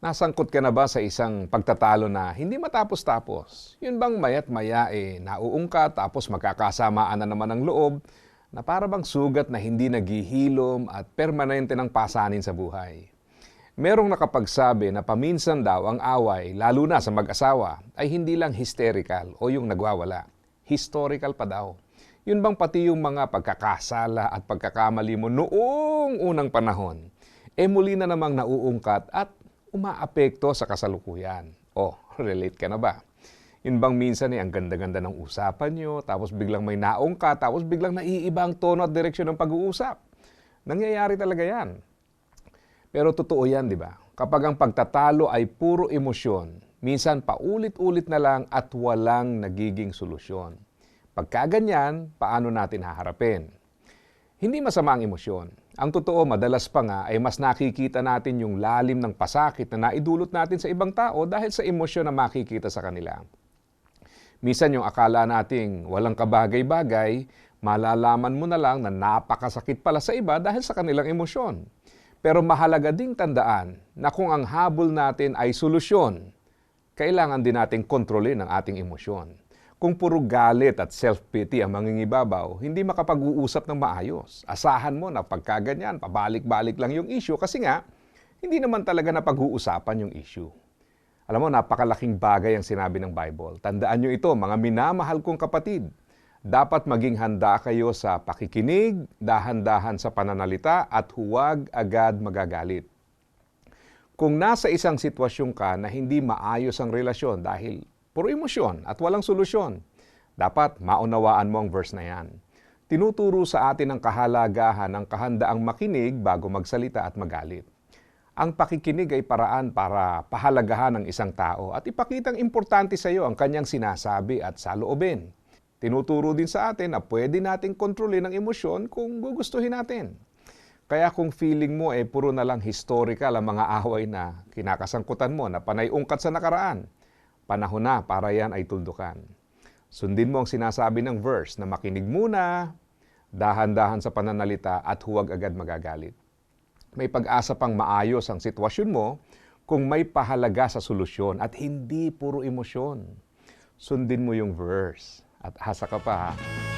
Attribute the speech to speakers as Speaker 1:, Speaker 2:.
Speaker 1: Nasangkot ka na ba sa isang pagtatalo na hindi matapos-tapos? Yun bang mayat maya eh, nauungkat tapos magkakasamaan na naman ang loob na para bang sugat na hindi naghihilom at permanente ng pasanin sa buhay? Merong nakapagsabi na paminsan daw ang away, lalo na sa mag-asawa, ay hindi lang hysterical o yung nagwawala. Historical pa daw. Yun bang pati yung mga pagkakasala at pagkakamali mo noong unang panahon, eh muli na namang nauungkat at umaapekto sa kasalukuyan. O, relate ka na ba? Yun bang minsan eh, ang ganda-ganda ng usapan nyo, tapos biglang may naong ka, tapos biglang naiiba ang tono at direksyon ng pag-uusap. Nangyayari talaga yan. Pero totoo yan, di ba? Kapag ang pagtatalo ay puro emosyon, minsan paulit-ulit na lang at walang nagiging solusyon. Pagka ganyan, paano natin haharapin? Hindi masama ang emosyon. Ang totoo, madalas pa nga ay mas nakikita natin yung lalim ng pasakit na naidulot natin sa ibang tao dahil sa emosyon na makikita sa kanila. Minsan yung akala nating walang kabagay-bagay, malalaman mo na lang na napakasakit pala sa iba dahil sa kanilang emosyon. Pero mahalaga ding tandaan na kung ang habol natin ay solusyon, kailangan din nating kontrolin ang ating emosyon. Kung puro galit at self-pity ang mangingibabaw, hindi makapag-uusap ng maayos. Asahan mo na pagkaganyan, pabalik-balik lang yung issue kasi nga, hindi naman talaga napag-uusapan yung issue. Alam mo, napakalaking bagay ang sinabi ng Bible. Tandaan nyo ito, mga minamahal kong kapatid. Dapat maging handa kayo sa pakikinig, dahan-dahan sa pananalita, at huwag agad magagalit. Kung nasa isang sitwasyon ka na hindi maayos ang relasyon dahil puro emosyon at walang solusyon, dapat maunawaan mo ang verse na yan. Tinuturo sa atin ang kahalagahan ng kahandaang makinig bago magsalita at magalit. Ang pakikinig ay paraan para pahalagahan ng isang tao at ipakitang importante sa iyo ang kanyang sinasabi at saloobin. Tinuturo din sa atin na pwede nating kontrolin ang emosyon kung gugustuhin natin. Kaya kung feeling mo eh puro na lang historical ang mga away na kinakasangkutan mo na panay ungkat sa nakaraan, panahon na para yan ay tuldukan. Sundin mo ang sinasabi ng verse na makinig muna, dahan-dahan sa pananalita at huwag agad magagalit. May pag-asa pang maayos ang sitwasyon mo kung may pahalaga sa solusyon at hindi puro emosyon. Sundin mo yung verse at asa ka pa ha.